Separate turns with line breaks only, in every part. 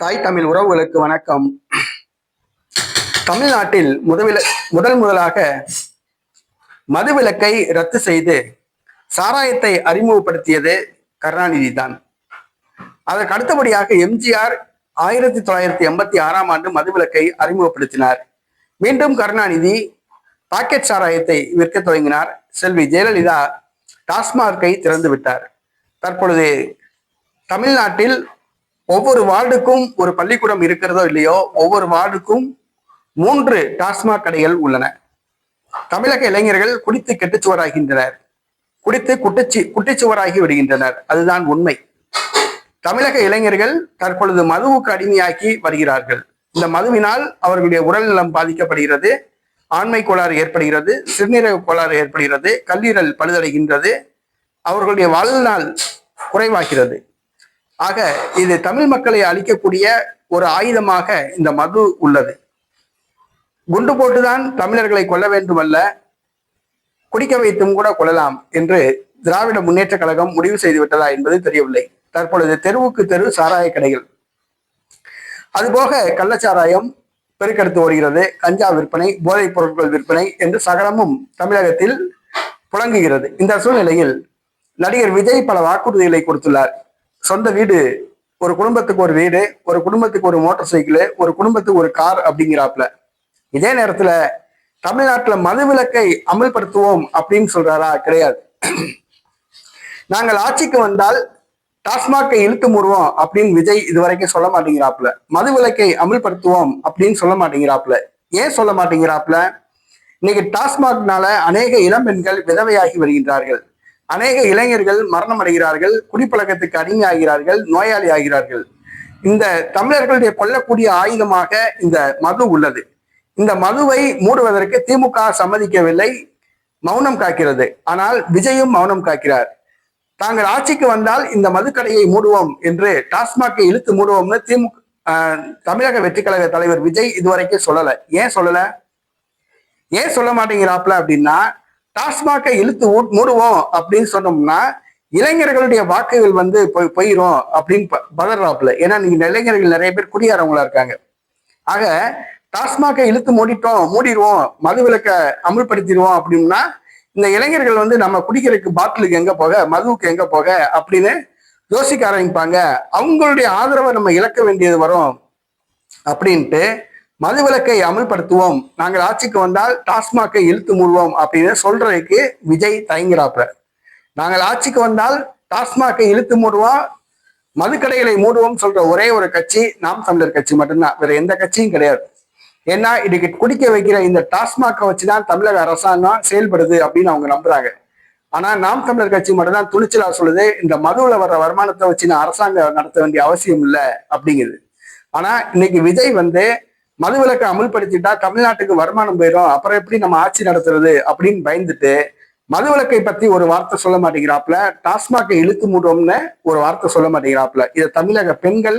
தாய் தமிழ் உறவுகளுக்கு வணக்கம். தமிழ்நாட்டில் முதவில முதல் முதலாக மதுவிலக்கை ரத்து செய்து சாராயத்தை அறிமுகப்படுத்தியது கருணாநிதி தான் அதற்கு அடுத்தபடியாக எம்ஜிஆர் ஆயிரத்தி தொள்ளாயிரத்தி எண்பத்தி ஆறாம் ஆண்டு மதுவிலக்கை அறிமுகப்படுத்தினார். மீண்டும் கருணாநிதி பாக்கெட் சாராயத்தை விற்க தொடங்கினார். செல்வி ஜெயலலிதா டாஸ்மார்க்கை திறந்து விட்டார். தற்பொழுது தமிழ்நாட்டில் ஒவ்வொரு வார்டுக்கும் ஒரு பள்ளிக்கூடம் இருக்கிறதோ இல்லையோ ஒவ்வொரு வார்டுக்கும் மூன்று டாஸ்மாக் கடைகள் உள்ளன. தமிழக இளைஞர்கள் குடித்து கெட்டுச்சுவராகின்றனர். குடித்து குட்டிச்சு குட்டிச்சுவராகி விடுகின்றனர். அதுதான் உண்மை. தமிழக இளைஞர்கள் தற்பொழுது மதுவுக்கு அடிமையாக்கி வருகிறார்கள். இந்த மதுவினால் அவர்களுடைய உடல் நலம் பாதிக்கப்படுகிறது ஆண்மை கோளாறு ஏற்படுகிறது சிறுநீரக கோளாறு ஏற்படுகிறது கல்லீரல் பழுதடைகின்றது அவர்களுடைய வாழ்நாள் குறைவாகிறது. ஆக இது தமிழ் மக்களை அழிக்கக்கூடிய ஒரு ஆயுதமாக இந்த மது உள்ளது. குண்டு போட்டுதான் தமிழர்களை கொல்ல வேண்டுமல்ல குடிக்க வைத்தும் கூட கொள்ளலாம் என்று திராவிட முன்னேற்ற கழகம் முடிவு செய்து விட்டதா என்பது தெரியவில்லை. தற்பொழுது தெருவுக்கு தெரு சாராய கடைகள். அதுபோக கள்ளச்சாராயம் பெருக்கெடுத்து ஓடுகிறது கஞ்சா விற்பனை போதைப் பொருட்கள் விற்பனை என்று சகலமும் தமிழகத்தில் புழங்குகிறது. இந்த சூழ்நிலையில் நடிகர் விஜய் பல வாக்குறுதிகளை கொடுத்துள்ளார். சொந்த வீடு ஒரு குடும்பத்துக்கு ஒரு வீடு ஒரு குடும்பத்துக்கு ஒரு மோட்டார் சைக்கிள் ஒரு குடும்பத்துக்கு ஒரு கார் அப்படிங்கிறாப்ல. இதே நேரத்துல தமிழ்நாட்டுல மதுவிலக்கை அமல்படுத்துவோம் அப்படின்னு சொல்றாரா? கிடையாது. நாங்கள் ஆட்சிக்கு வந்தால் டாஸ்மாகை இழுத்து மூடுவோம் அப்படின்னு விஜய் இதுவரைக்கும் சொல்ல மாட்டேங்கிறாப்ல. மதுவிலக்கை அமல்படுத்துவோம் அப்படின்னு சொல்ல மாட்டேங்கிறாப்புல ஏன் சொல்ல மாட்டேங்கிறாப்புல இன்னைக்கு டாஸ்மாக்னால அநேக இளம் பெண்கள் விதவையாகி வருகின்றார்கள். அநேக இளைஞர்கள் மரணம் அடைகிறார்கள் குடிப்பழக்கத்துக்கு அடிமையாகிறார்கள் நோயாளி ஆகிறார்கள். இந்த தமிழர்களுடைய கொல்லக்கூடிய ஆயுதமாக இந்த மது உள்ளது. இந்த மதுவை மூடுவதற்கு திமுக சம்மதிக்கவில்லை மௌனம் காக்கிறது. ஆனால் விஜயும் மௌனம் காக்கிறார். தாங்கள் ஆட்சிக்கு வந்தால் இந்த மதுக்கடையை மூடுவோம் என்று டாஸ்மாகை இழுத்து மூடுவோம்னு திமுக தமிழக வெற்றி கழக தலைவர் விஜய் இதுவரைக்கும் சொல்லலை. ஏன் சொல்லலை? ஏன் சொல்ல மாட்டேங்கிறாப்ல அப்படின்னா டாஸ்மாகை இழுத்து மூடுவோம் அப்படின்னு சொன்னோம்னா இளைஞர்களுடைய வாக்குகள் வந்து போய் போயிரும் அப்படின்னு ப- பதறாப்புல. ஏன்னா நீங்க இளைஞர்கள் நிறைய பேர் குடியாரவங்களா இருக்காங்க. ஆக டாஸ்மாகை இழுத்து மூடிட்டோம் மூடிடுவோம் மது மதுவிலக்க அமுல்படுத்திடுவோம் அப்படின்னா இந்த இளைஞர்கள் வந்து நம்ம குடிக்கிறதுக்கு பாட்டிலுக்கு எங்க போக மதுவுக்கு எங்க போக அப்படின்னு யோசிக்க ஆரம்பிப்பாங்க. அவங்களுடைய ஆதரவை நம்ம இழக்க வேண்டியது வரும் அப்படின்ட்டு மதுவிலக்கை அமல்படுத்துவோம். நாங்கள் ஆட்சிக்கு வந்தால் டாஸ்மாகை இழுத்து மூடுவோம் அப்படின்னு சொல்றதுக்கு விஜய் தயங்குறாப்புல. நாங்கள் ஆட்சிக்கு வந்தால் டாஸ்மாகை இழுத்து மூடுவோம் மதுக்கடைகளை மூடுவோம் சொல்ற ஒரே ஒரு கட்சி நாம் தமிழர் கட்சி மட்டும்தான். வேற எந்த கட்சியும் கிடையாது. ஏன்னா இதுக்கு குடிக்க வைக்கிற இந்த டாஸ்மாக வச்சுதான் தமிழக அரசாங்கம் செயல்படுது அப்படின்னு அவங்க நம்புறாங்க. ஆனா நாம் தமிழர் கட்சி மட்டும்தான் துணிச்சலா சொல்லுது இந்த மதுவுல வர்ற வருமானத்தை வச்சு நான் அரசாங்கம் நடத்த வேண்டிய அவசியம் இல்லை அப்படிங்குது. ஆனா இன்னைக்கு விஜய் வந்து மதுவிலக்கை அமுல்படுத்திட்டா தமிழ்நாட்டுக்கு வருமானம் போயிடும் அப்புறம் எப்படி நம்ம ஆட்சி நடத்துறது அப்படின்னு பயந்துட்டு மதுவிலக்கை பத்தி ஒரு வார்த்தை சொல்ல மாட்டேங்கிறாப்புல. டாஸ்மாகை இழுத்து மூடுவோம்னு ஒரு வார்த்தை சொல்ல மாட்டேங்கிறாப்புல. இதை தமிழக பெண்கள்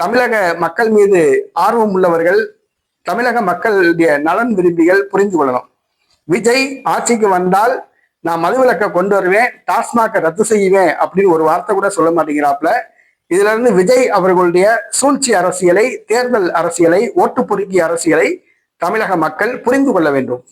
தமிழக மக்கள் மீது ஆர்வம் உள்ளவர்கள் தமிழக மக்களுடைய நலன் விரும்பிகள் புரிந்து கொள்ளணும். விஜய் ஆட்சிக்கு வந்தால் நான் மதுவிலக்கை கொண்டு வருவேன் டாஸ்மாக ரத்து செய்வேன் அப்படின்னு ஒரு வார்த்தை கூட சொல்ல மாட்டேங்கிறாப்புல. இதுல இருந்து விஜய் அவர்களுடைய சூழ்ச்சி அரசியலை தேர்தல் அரசியலை ஓட்டு பொறுக்கி அரசியலை தமிழக மக்கள் புரிந்து கொள்ள வேண்டும்.